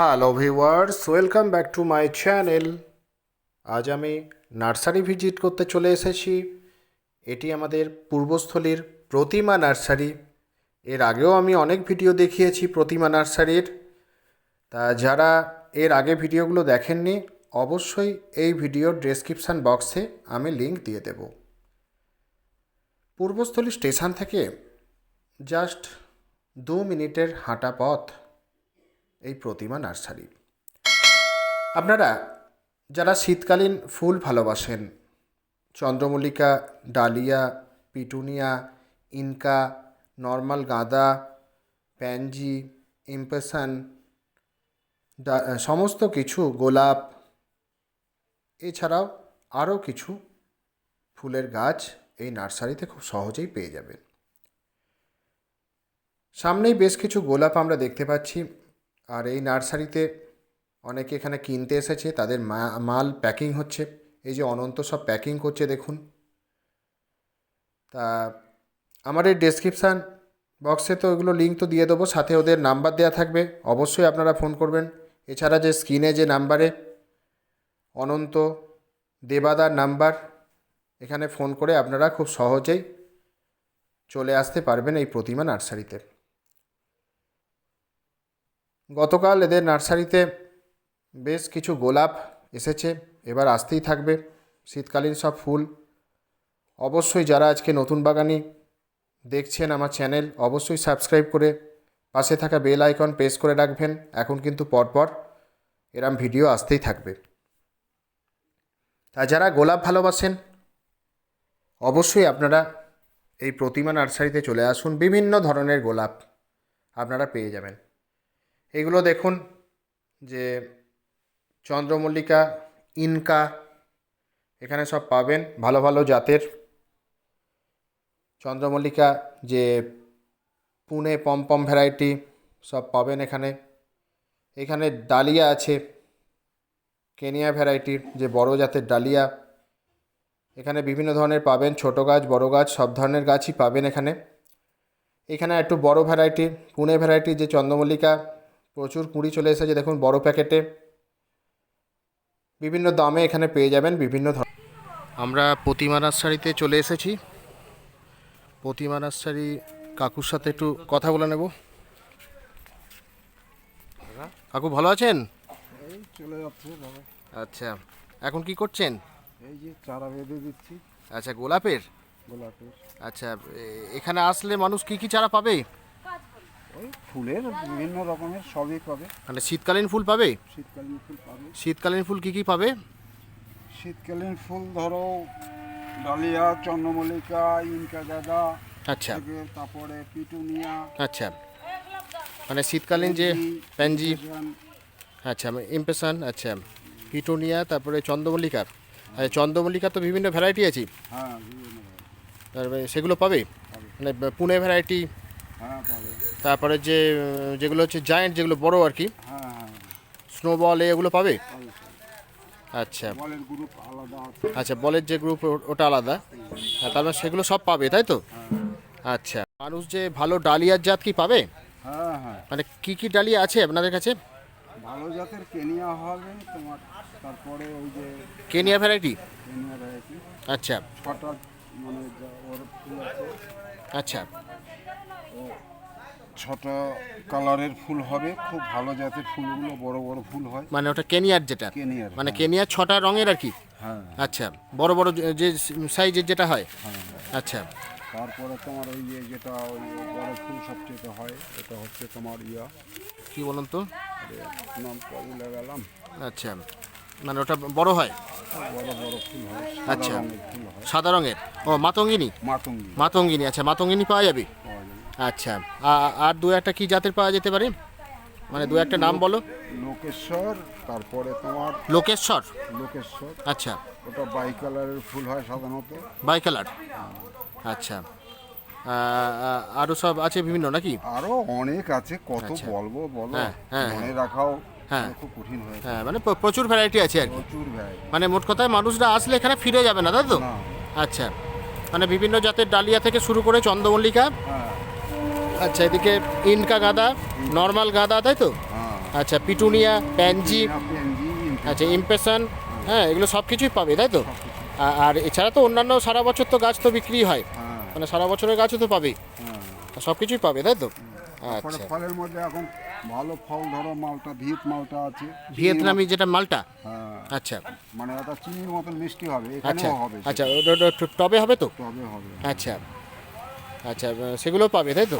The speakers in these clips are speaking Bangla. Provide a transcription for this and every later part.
Hello viewers, welcome back to my channel. আজ আমি নার্সারি ভিজিট করতে চলে এসেছি। এটি আমাদের পূর্বস্থলীর প্রতিমা নার্সারি। এর আগেও আমি অনেক ভিডিও দেখিয়েছি প্রতিমা নার্সারির। তা যারা এর আগে ভিডিওগুলো দেখেননি, অবশ্যই এই ভিডিওর ডেসক্রিপশান বক্সে আমি লিংক দিয়ে দেব। পূর্বস্থলী স্টেশন থেকে জাস্ট দু মিনিটের হাঁটা পথ। এই প্রতিমা নার্সারি। আপনারা যারা শীতকালীন ফুল ভালোবাসেন, চন্দ্রমল্লিকা, ডালিয়া, পিটুনিয়া, ইনকা, নর্মাল গাঁদা, প্যানজি ইম্পেশন সমস্ত কিছু, গোলাপ, এছাড়াও আরও কিছু ফুলের গাছ এই নার্সারিতে খুব সহজেই পেয়ে যাবেন। সামনেই বেশ কিছু গোলাপ আমরা দেখতে পাচ্ছি। আর এই নার্সারিতে অনেকে এখানে কিনতে এসেছে, তাদের মাল প্যাকিং হচ্ছে। এই যে অনন্ত সব প্যাকিং করছে, দেখুন। তা আমার এই ডেসক্রিপশান বক্সে তো ওগুলো লিঙ্ক তো দিয়ে দেবো, সাথে ওদের নাম্বার দেওয়া থাকবে। অবশ্যই আপনারা ফোন করবেন। এছাড়া যে স্ক্রিনে যে নাম্বারে অনন্ত দেবাদার নাম্বার এখানে ফোন করে আপনারা খুব সহজেই চলে আসতে পারবেন এই প্রতিমা নার্সারিতে। গতকাল এদের নার্সারিতে বেশ কিছু গোলাপ এসেছে, এবার আসতেই থাকবে। শীতকালীন সব ফুল। অবশ্যই যারা আজকে নতুন বাগানি দেখছেন আমার চ্যানেল, অবশ্যই সাবস্ক্রাইব করে পাশে থাকা বেল আইকন প্রেস করে রাখবেন। এখন কিন্তু পরপর এরম ভিডিও আসতেই থাকবে। তা যারা গোলাপ ভালোবাসেন, অবশ্যই আপনারা এই প্রতিমা নার্সারিতে চলে আসুন। বিভিন্ন ধরনের গোলাপ আপনারা পেয়ে যাবেন। এগুলো দেখুন যে চন্দ্রমল্লিকা, ইনকা, এখানে সব পাবেন ভালো ভালো জাতের। চন্দ্রমল্লিকা যে পুনে পমপম ভ্যারাইটি সব পাবেন এখানে। এখানে ডালিয়া আছে, কেনিয়া ভ্যারাইটির যে বড় জাতের ডালিয়া। এখানে বিভিন্ন ধরনের পাবেন, ছোট গাছ, বড় গাছ, সব ধরনের গাছই পাবেন এখানে। এখানে একটু বড় ভ্যারাইটি, পুনে ভ্যারাইটি যে চন্দ্রমল্লিকা প্রচুর কুঁড়ি চলে এসেছে দেখুন বড় প্যাকেটে। বিভিন্ন দামে এখানে পেয়ে যাবেন বিভিন্ন ধরনের। আমরা প্রতিমা নার্সারিতে চলে এসেছি। প্রতিমা নার্সারি কাকুর সাথে একটু কথা বলে নেব। কাকু ভালো আছেন? এই চলে যাচ্ছে আচ্ছা এখন কি করছেন? এই যে চারা বেঁধে দিচ্ছি। আচ্ছা গোলাপের? গোলাপের। আচ্ছা এখানে আসলে মানুষ কি কি চারা পাবে? ওই ফুলের বিভিন্ন রকমের সবই পাবে। মানে শীতকালীন ফুল পাবে? শীতকালীন ফুল পাবে। শীতকালীন ফুল কি কি পাবে? শীতকালীন ফুল ধরো ডালিয়া চন্দ্রমল্লিকা ইনকা দাদা আচ্ছা। তারপরে পিটুনিয়া আচ্ছা। মানে শীতকালীন যে প্যানজি আচ্ছা ইমপ্রেশন আচ্ছা। পিটোনিয়া তারপরে চন্দ্রমল্লিকা আচ্ছা, চন্দ্রমল্লিকা তো বিভিন্ন ভ্যারাইটি আছে। হ্যাঁ তারপরে সেগুলো পাবে? মানে পুনে ভ্যারাইটি তারপরে যে যেগুলো হচ্ছে জায়েন্ট যেগুলো বড় আর কি হ্যাঁ হ্যাঁ স্নোবল এগুলো পাবে। আচ্ছা। আচ্ছা বলের যে গ্রুপ ওটা আলাদা। হ্যাঁ তার মানে সেগুলো সব পাবে তাই তো? আচ্ছা মানুষ যে ভালো ডালিয়ার জাত কি পাবে? হ্যাঁ হ্যাঁ। মানে কি কি ডালিয়া আছে আপনাদের কাছে? ভালো জাতের কেনিয়া হবে তোমার তারপরে ওই যে কেনিয়া ভ্যারাইটি কেনিয়া ভ্যারাইটি আচ্ছা। ছটা মানে ওর আচ্ছা। ছটা কালারের ফুল হবে খুব ভালো জাতের ফুলগুলো বড় বড় ফুল হয়। মানে ওটা কেনিয়ার যেটা? কেনিয়ার মানে কেনিয়ার ছটা রঙের আর কি? হ্যাঁ। আচ্ছা বড় বড় যে- সাইজের যেটা হয়? হ্যাঁ আচ্ছা। তারপরে তোমার ওই যে যেটা ওই বড় ফুল সবচেয়ে হয় এটা হচ্ছে তোমার ইয়া। কি বলুন তো? নামটা ভুলে গেলাম। আচ্ছা মানে ওটা বড় হয়? বড় বড় ফুল আচ্ছা। সাদা রঙের হয়। ও মাতঙ্গিনী? মাতঙ্গি মাতঙ্গিনী আচ্ছা মাতঙ্গিনী পাওয়া যাবে? আচ্ছা আর দু একটা কি জাতের পাওয়া যেতে পারে? মানে দু একটা নাম বলো। লোকেশ্বর তারপরে তোমার লোকেশ্বর? লোকেশ্বর। আচ্ছা। ওটা বাই কালারের ফুল হয় সাধারণত। Bi colour? আচ্ছা। আরও সব আছে বিভিন্ন নাকি? আরও অনেক আছে কত আচ্ছা। বলব বলো। হ্যাঁ, হ্যাঁ, মনে রাখাও হ্যাঁ। খুব কঠিন হয়ে হ্যাঁ মানে প্রচুর ভ্যারাইটি আছে আর কি। প্রচুর মানে মোট কথায় মানুষরা আসলে এখানে ফিরে যাবে না তাই তো? আচ্ছা। মানে বিভিন্ন জাতের ডালিয়া থেকে শুরু করে চন্দ্রমল্লিকা হ্যাঁ। আচ্ছা এদিকে ইনকা গাঁদা নর্মাল গাঁদা তাই তো? হ্যাঁ। আচ্ছা পিটুনিয়া প্যানজি আচ্ছা ইমপ্রেশন হ্যাঁ এগুলো সব কিছুই পাবে তাই তো? আর এছাড়া তো অন্যান্য সারা বছর তো গাছ তো বিক্রি হয়। হ্যাঁ। মানে সারা বছরের গাছও তো পাবে হ্যাঁ। সব কিছুই পাবে তাই তো? আচ্ছা। ফলের মধ্যে এখন ভালো ফল ধরো মালটা ভিয়েত মালটা আছে। ভিয়েতনামি যেটা মালটা? আচ্ছা। মানে ওটা চিনির মতন মিষ্টি হবে আচ্ছা। এখানেও হবে আচ্ছা টবে হবে তো? তবে হবে। আচ্ছা। আচ্ছা সেগুলো পাবে তাই তো?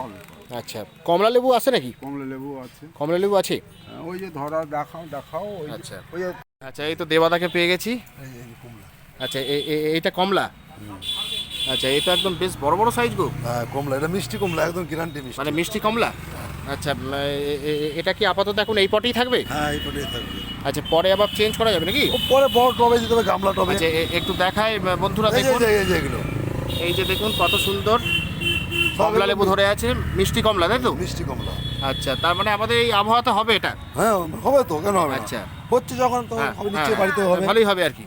আচ্ছা কমলা লেবু আছে নাকি? কমলা লেবু আছে। কমলা লেবু আছে? হ্যাঁ, ওই যে ধরা দেখাও দেখাও ওই আচ্ছা। ওই আচ্ছা এই তো দেবাদাকে পেয়ে গেছি। আচ্ছা এইটা কমলা? আচ্ছা এটা একদম বেশ বড় বড় সাইজ গো। হ্যাঁ কমলা এটা মিষ্টি কমলা একদম গ্যারান্টি মিষ্টি। মানে মিষ্টি কমলা? আচ্ছা এটা কি আপাতত এখন এই পটেই থাকবে? হ্যাঁ এই পটেই থাকবে। আচ্ছা পরে আবার চেঞ্জ করা যাবে নাকি? পরে বড় টবে দিতে হবে গামলা টবে। আচ্ছা একটু দেখায় বন্ধুরা দেখুন। এই যে দেখুন কত সুন্দর। কমলা লেবু ধরে আছে মিষ্টি কমলা তাই তো? মিষ্টি কমলা। আচ্ছা তার মানে আমাদের এই আবহাওয়াতে হবে এটা? হ্যাঁ হবে তো কেন হবে আচ্ছা। হচ্ছে যখন তো হ্যাঁ, হবে হ্যাঁ, নিশ্চয়ই বাড়িতে হবে। ভালোই হবে আর কি।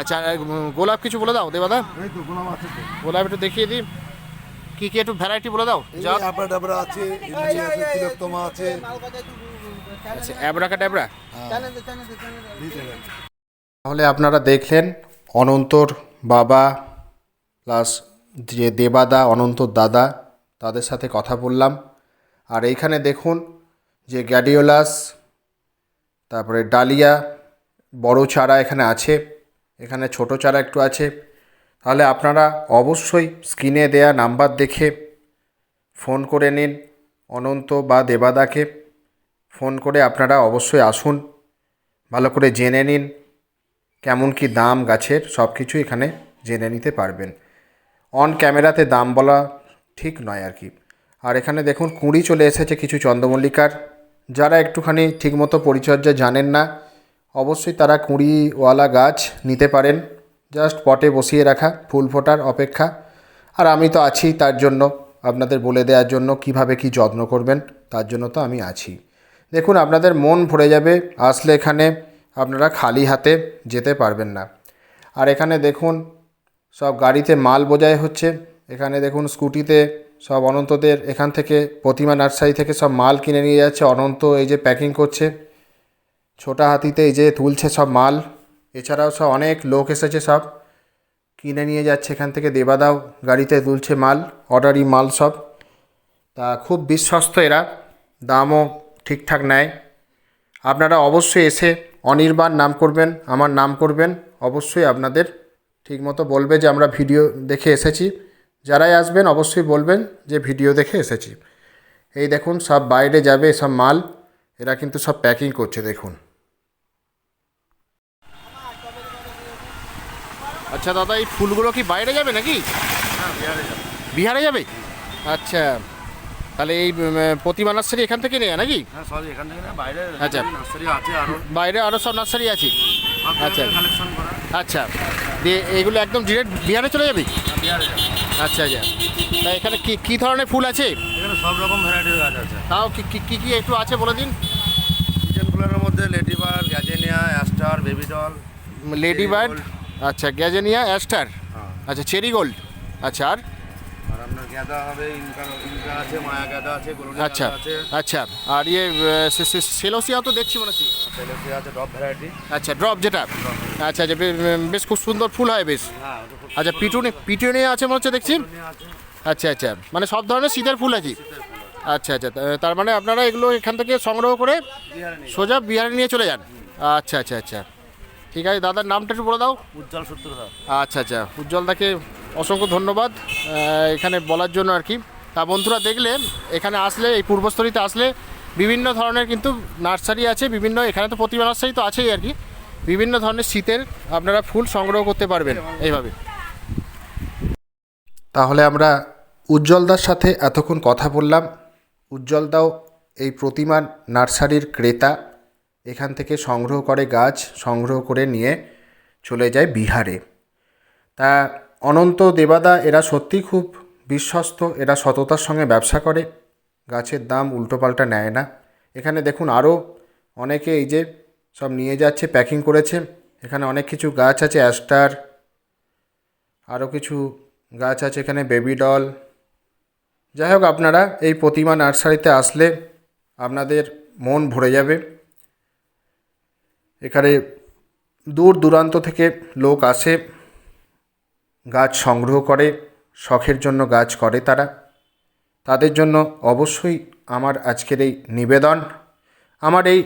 আচ্ছা আর, গোলাপ কিছু বলে দাও দেবাদা। এই তো গোলাপ আছে গোলাপ একটু দেখিয়ে দিই। কি কি একটু ভ্যারাইটি বলে দাও? যা আবরা ডাবরা আছে ইমলি আছে তিলোত্তমা আছে। আচ্ছা অ্যাবরাকা ট্যাবরা দিতে তাহলে আপনারা দেখলেন অনন্তর বাবা প্লাস যে দেবাদা অনন্তর দাদা তাদের সাথে কথা বললাম। আর এইখানে দেখুন যে গ্যাডিওলাস, তারপরে ডালিয়া, বড় চারা এখানে আছে। এখানে ছোট চারা একটু আছে। তাহলে আপনারা অবশ্যই স্ক্রিনে দেয়া নাম্বার দেখে ফোন করে নিন অনন্ত বা দেবাদাকে। ফোন করে আপনারা অবশ্যই আসুন, ভালো করে জেনে নিন কেমন কি দাম গাছের সব কিছু এখানে জেনে নিতে পারবেন। অন ক্যামেরাতে দাম বলা ঠিক নয় আর কি। আর এখানে দেখুন কুঁড়ি চলে এসেছে কিছু চন্দ্রমল্লিকার। যারা একটুখানি ঠিকমতো পরিচর্যা জানেন না, অবশ্যই তারা কুঁড়িওয়ালা গাছ নিতে পারেন। জাস্ট পটে বসিয়ে রাখা, ফুল ফোটার অপেক্ষা। আর আমি তো আছি তার জন্য, আপনাদের বলে দেওয়ার জন্য কীভাবে কি যত্ন করবেন, তার জন্য তো আমি আছি। দেখুন, আপনাদের মন ভরে যাবে, আসলে এখানে আপনারা খালি হাতে যেতে পারবেন না। আর এখানে দেখুন সব গাড়িতে মাল বোঝাই হচ্ছে। এখানে দেখুন স্কুটিতে সব অনন্তদের এখান থেকে প্রতিমা নার্সারি থেকে সব মাল কিনে নিয়ে যাচ্ছে। অনন্ত এই যে প্যাকিং করছে। ছোটা হাতিতে এই যে তুলছে সব মাল। এছাড়াও সব অনেক লোক এসেছে সব। কিনে নিয়ে যাচ্ছে এখান থেকে দেবাদাও গাড়িতে তুলছে মাল অর্ডারি মাল সব। তা খুব বিশ্বস্ত এরা। দামও ঠিকঠাক নেয়। আপনারা অবশ্যই এসে অনির্বাণ নাম করবেন, আমার নাম করবেন। অবশ্যই আপনাদের ঠিকমতো বলবে যে আমরা ভিডিও দেখে এসেছি। যারাই আসবেন অবশ্যই বলবেন যে ভিডিও দেখে এসেছি। এই দেখুন সব বাইরে যাবে সব মাল। এরা কিন্তু সব প্যাকিং করছে দেখুন। আচ্ছা দাদা এই ফুলগুলো কি বাইরে যাবে নাকি? বিহারে যাবে। আচ্ছা তাহলে এই প্রতিমা নার্সারি এখান থেকে নেয় নাকি? হ্যাঁ সরি এখান থেকে বাইরে আচ্ছা। নার্সারি আছে আরও। বাইরে আরও সব নার্সারি আছে। আচ্ছা। কালেকশন করা। আচ্ছা। দিয়ে এগুলো একদম ডিরেক্ট বিহারে চলে যাবে? হ্যাঁ, বিহারে যাবে। আচ্ছা আচ্ছা। তা এখানে কি কী ধরনের ফুল আছে? এখানে সব রকম ভ্যারাইটির গাছ আছে। তাও কি কি- কি কি একটু আছে বলে দিন। কিচেন ফুলের মধ্যে lady bird gazania aster baby doll lady bird gold। আচ্ছা গ্যাজেনিয়া অ্যাস্টার আচ্ছা চেরি গোল্ড আচ্ছা আর? আর আপনার গ্যাদা হবে ইনকা ইনকা আছে মায়া গ্যাদা আছে গোলনি আচ্ছা আছে। আচ্ছা। আর ইয়ে সেলোসিয়া তো দেখছি মনে হচ্ছে। আছে ভ্যারাইটি আচ্ছা ড্রপ যেটা। আচ্ছা আচ্ছা বেশ খুব সুন্দর ফুল হয় বেশ। হ্যাঁ আচ্ছা পিটুনি পিটুনিয়া আছে মনে হচ্ছে দেখছি? আচ্ছা আচ্ছা। মানে সব ধরনের শীতের ফুল আছে। আচ্ছা আচ্ছা। তার মানে আপনারা এগুলো এখান থেকে সংগ্রহ করে সোজা বিহারে নিয়ে চলে যান। আচ্ছা আচ্ছা আচ্ছা। ঠিক আছে দাদার নামটা একটু বলে দাও। উজ্জ্বল সূত্রধর। আচ্ছা আচ্ছা। উজ্জ্বল দাকে অসংখ্য ধন্যবাদ এখানে বলার জন্য আর কি। তা বন্ধুরা দেখলে এখানে আসলে এই পূর্বস্থলীতে আসলে বিভিন্ন ধরনের কিন্তু নার্সারি আছে বিভিন্ন এখানে তো প্রতিমা নার্সারি তো আছেই আর কি। বিভিন্ন ধরনের শীতের আপনারা ফুল সংগ্রহ করতে পারবেন এইভাবে। তাহলে আমরা উজ্জ্বলদার সাথে এতক্ষণ কথা বললাম। উজ্জ্বলদাও এই প্রতিমা নার্সারির ক্রেতা। এখান থেকে সংগ্রহ করে গাছ, সংগ্রহ করে নিয়ে চলে যায় বিহারে। তা অনন্ত দেবাদা, এরা সত্যি খুব বিশ্বস্ত, এরা সততার সঙ্গে ব্যবসা করে, গাছের দাম উল্টোপাল্টা নেয় না। এখানে দেখুন আরও অনেকে এই যে সব নিয়ে যাচ্ছে, প্যাকিং করেছে, এখানে অনেক কিছু গাছ আছে, অ্যাস্টার আরও কিছু গাছ আছে এখানে, বেবি ডল। যাই হোক, আপনারা এই প্রতিমা নার্সারিতে আসলে আপনাদের মন ভরে যাবে। এখানে দূর দূরান্ত থেকে লোক আসে, গাছ সংগ্রহ করে, শখের জন্য গাছ করে তারা। তাদের জন্য অবশ্যই আমার আজকের এই নিবেদন। আমার এই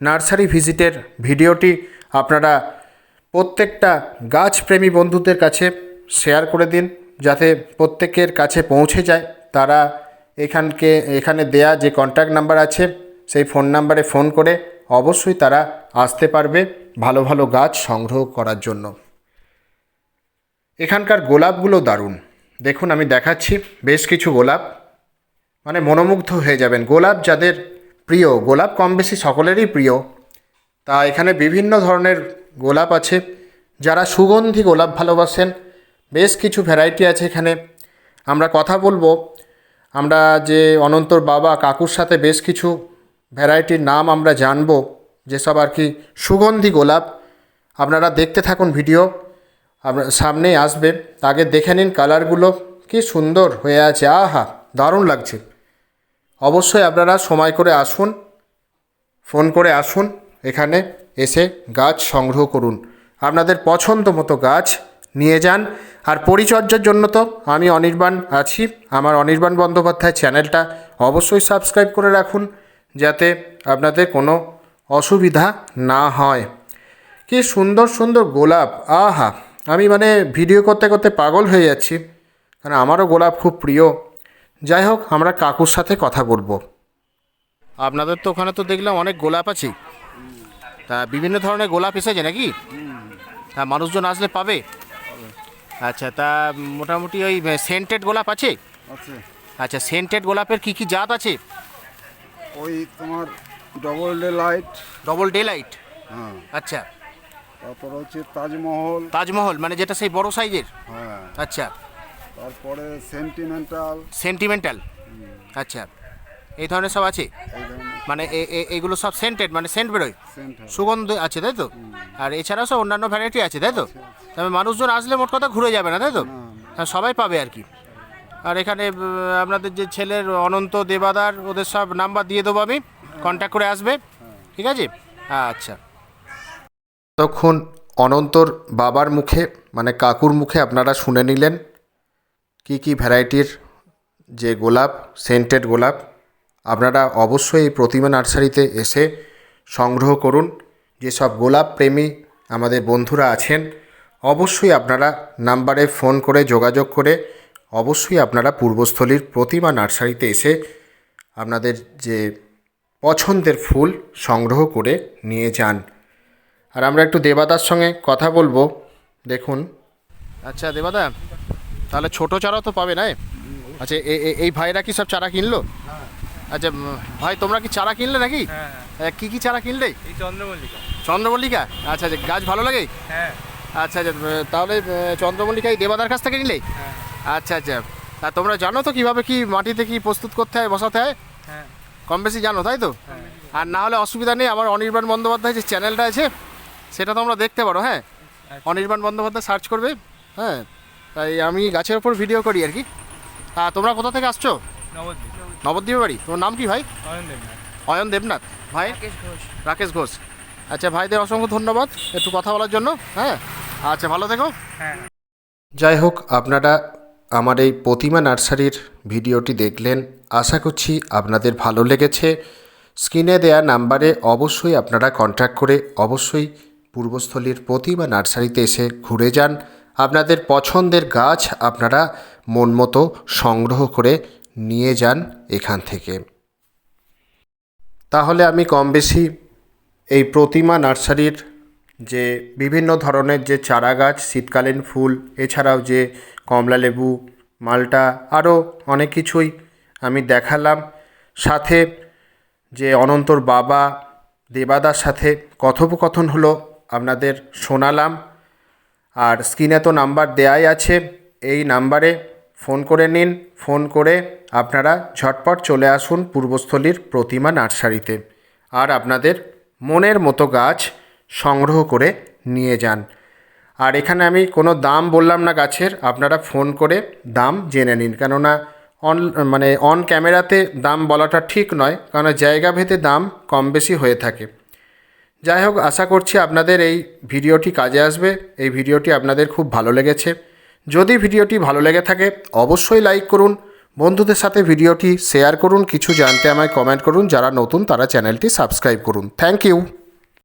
নার্সারি ভিজিটের ভিডিওটি আপনারা প্রত্যেকটা গাছপ্রেমী বন্ধুদের কাছে শেয়ার করে দিন, যাতে প্রত্যেকের কাছে পৌঁছে যায়। তারা এখানকে, এখানে দেয়া যে কন্ট্যাক্ট নাম্বার আছে, সেই ফোন নাম্বারে ফোন করে অবশ্যই তারা আসতে পারবে ভালো ভালো গাছ সংগ্রহ করার জন্য। এখানকার গোলাপগুলো দারুণ। দেখুন, আমি দেখাচ্ছি বেশ কিছু গোলাপ। মানে মনোমুগ্ধ হয়ে যাবেন। গোলাপ যাদের প্রিয়, গোলাপ কম বেশি সকলেরই প্রিয়, তা এখানে বিভিন্ন ধরনের গোলাপ আছে। যারা সুগন্ধি গোলাপ ভালোবাসেন, বেশ কিছু ভ্যারাইটি আছে এখানে। আমরা কথা বলব। আমরা যে অনন্তর বাবা কাকুর সাথে বেশ কিছু ভ্যারাইটির নাম আমরা জানব, যেসব আর কি সুগন্ধি গোলাপ। আপনারা দেখতে থাকুন ভিডিও, আপনার সামনেই আসবে। আগে দেখে নিন কালারগুলো, কি সুন্দর হয়ে আছে। আহা, দারুণ লাগছে। অবশ্যই আপনারা সময় করে আসুন, ফোন করে আসুন, এখানে এসে গাছ সংগ্রহ করুন। আপনাদের পছন্দ মতো গাছ নিয়ে যান। আর পরিচর্যার জন্য তো আমি অনির্বাণ আছি। আমার অনির্বাণ বন্দ্যোপাধ্যায় চ্যানেলটা অবশ্যই সাবস্ক্রাইব করে রাখুন। যাতে আপনাদের কোনো অসুবিধা না হয়। কি সুন্দর সুন্দর গোলাপ। আহা আমি মানে ভিডিও করতে করতে পাগল হয়ে যাচ্ছি। কারণ আমারও গোলাপ খুব প্রিয়। যাই হোক আমরা কাকুর সাথে কথা বলব। আপনাদের তো ওখানে তো দেখলাম অনেক গোলাপ আছে। তা বিভিন্ন ধরনের গোলাপ এসেছে নাকি? হ্যাঁ মানুষজন আসলে পাবে? আচ্ছা তা মোটামুটি ওই সেন্টেড গোলাপ আছে? আছে। আচ্ছা সেন্টেড গোলাপের কি কি জাত আছে? ওই তোমার double day light double day light হ্যাঁ। আচ্ছা। তারপর হচ্ছে তাজমহল। তাজমহল মানে যেটা সেই বড় সাইজের? হ্যাঁ। আচ্ছা। তারপরে সেন্টিমেন্টাল সেন্টিমেন্টাল আচ্ছা। এই ধরনের সব আছে? মানে এ- এ- এগুলো সব সেন্টেড মানে সেন্ট বেরোয়? সুগন্ধ আছে তাই তো? আর এছাড়াও সব অন্যান্য ভ্যারাইটি আছে তাই তো? তবে মানুষজন আসলে মোট কথা ঘুরে যাবে না তাই তো? হ্যাঁ সবাই পাবে আর কি। আর এখানে আপনাদের যে ছেলের অনন্ত দেবাদার, ওদের সব নাম্বার দিয়ে দেবো আমি। কন্ট্যাক্ট করে আসবে। ঠিক আছে? আচ্ছা। তখন অনন্তর বাবার মুখে মানে কাকুর মুখে আপনারা শুনে নিলেন কি কি ভ্যারাইটির যে গোলাপ, সেন্টেড গোলাপ। আপনারা অবশ্যই এই প্রতিমা নার্সারিতে এসে সংগ্রহ করুন। যেসব গোলাপ প্রেমী আমাদের বন্ধুরা আছেন, অবশ্যই আপনারা নাম্বারে ফোন করে যোগাযোগ করে অবশ্যই আপনারা পূর্বস্থলীর প্রতিমা নার্সারিতে এসে আপনাদের যে পছন্দের ফুল সংগ্রহ করে নিয়ে যান। আর আমরা একটু দেবাদার সঙ্গে কথা বলব। দেখুন। আচ্ছা দেবাদা তাহলে ছোট চারাও তো পাবে না আচ্ছা এই ভাইরা কি সব চারা কিনলো? আচ্ছা ভাই তোমরা কি চারা কিনলে নাকি? এ, কি কি চারা কিনলে? এই চন্দ্রমল্লিকা। চন্দ্রমল্লিকা? আচ্ছা আচ্ছা গাছ ভালো লাগে? হ্যাঁ। আচ্ছা আচ্ছা তাহলে চন্দ্রমল্লিকা এই দেবাদার কাছ থেকে নিলে হ্যাঁ। আচ্ছা আচ্ছা। তা তোমরা জানো তো কীভাবে কি মাটিতে কি প্রস্তুত করতে হয় বসাতে হয়? হ্যাঁ। কম বেশি জানো তাই তো? আর না হলে অসুবিধা নেই আমার অনির্বাণ বন্দ্যোপাধ্যায় যে চ্যানেলটা আছে সেটা তোমরা দেখতে পারো হ্যাঁ? অনির্বাণ বন্দ্যোপাধ্যায় সার্চ করবে হ্যাঁ? তাই আমি গাছের ওপর ভিডিও করি আর কি। তা তোমরা কোথা থেকে আসছো? নবদ্বীপ। বাড়ি। তোমার নাম কি ভাই? অয়ন দেবনাথ। ভাই? রাকেশ ঘোষ। আচ্ছা ভাইদের অসংখ্য ধন্যবাদ একটু কথা বলার জন্য হ্যাঁ? আচ্ছা ভালো থেকো। হ্যাঁ। যাই হোক আপনারা আমার এই প্রতিমা নার্সারির ভিডিওটি দেখলেন। আশা করছি আপনাদের ভালো লেগেছে। স্ক্রিনে দেয়া নাম্বারে অবশ্যই আপনারা কন্ট্যাক্ট করে অবশ্যই পূর্বস্থলীর প্রতিমা নার্সারিতে এসে ঘুরে যান। আপনাদের পছন্দের গাছ আপনারা মন মতো সংগ্রহ করে নিয়ে যান এখান থেকে। তাহলে আমি কম বেশি এই প্রতিমা নার্সারির যে বিভিন্ন ধরনের যে চারা গাছ, শীতকালীন ফুল, এছাড়াও যে কমলা লেবু, মালটা, আরও অনেক কিছুই আমি দেখালাম। সাথে যে অনন্তর বাবা দেবাদার সাথে কথোপকথন হলো, আপনাদের শোনালাম। আর স্ক্রিনে তো নাম্বার দেয়াই আছে, এই নাম্বারে ফোন করে নিন। ফোন করে আপনারা ঝটপট চলে আসুন পূর্বস্থলীর প্রতিমা নার্সারিতে। আর আপনাদের মনের মতো গাছ সংগ্রহ করে নিয়ে যান। আর এখানে আমি কোনো দাম বললাম না গাছের, আপনারা ফোন করে দাম জেনে নিন। কেননা অন মানে অন ক্যামেরাতে দাম বলাটা ঠিক নয় কারণ জায়গা ভেদে দাম কম বেশি হয়ে থাকে। যাই হোক, আশা করছি আপনাদের এই ভিডিওটি কাজে আসবে। এই ভিডিওটি আপনাদের খুব ভালো লেগেছে। যদি ভিডিওটি ভালো লেগে থাকে, অবশ্যই লাইক করুন। বন্ধুদের সাথে ভিডিওটি শেয়ার করুন। কিছু জানতে আমায় কমেন্ট করুন। যারা নতুন, তারা চ্যানেলটি সাবস্ক্রাইব করুন। Thank you.